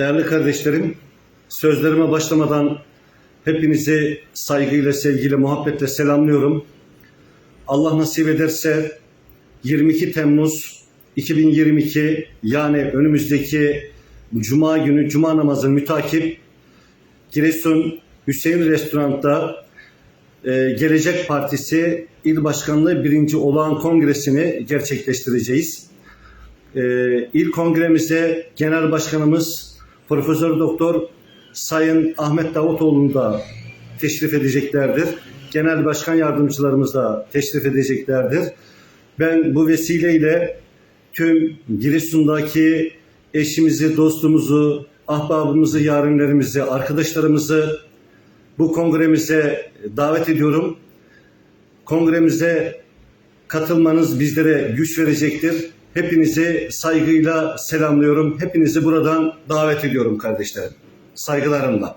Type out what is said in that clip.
Değerli kardeşlerim, sözlerime başlamadan hepinizi saygıyla, sevgiyle, muhabbetle selamlıyorum. Allah nasip ederse 22 Temmuz 2022 yani önümüzdeki Cuma günü Cuma namazı mütakip Giresun Hüseyin Restoran'da e, Gelecek Partisi İl Başkanlığı birinci olağan kongresini gerçekleştireceğiz. E, il kongremize Genel Başkanımız Profesör Doktor Sayın Ahmet Davutoğlu'nu da teşrif edeceklerdir. Genel Başkan Yardımcılarımız da teşrif edeceklerdir. Ben bu vesileyle tüm Giresun'daki eşimizi, dostumuzu, ahbabımızı, yarenlerimizi, arkadaşlarımızı bu kongremize davet ediyorum. Kongremize katılmanız bizlere güç verecektir. Hepinizi saygıyla selamlıyorum. Hepinizi buradan davet ediyorum kardeşlerim. Saygılarımla.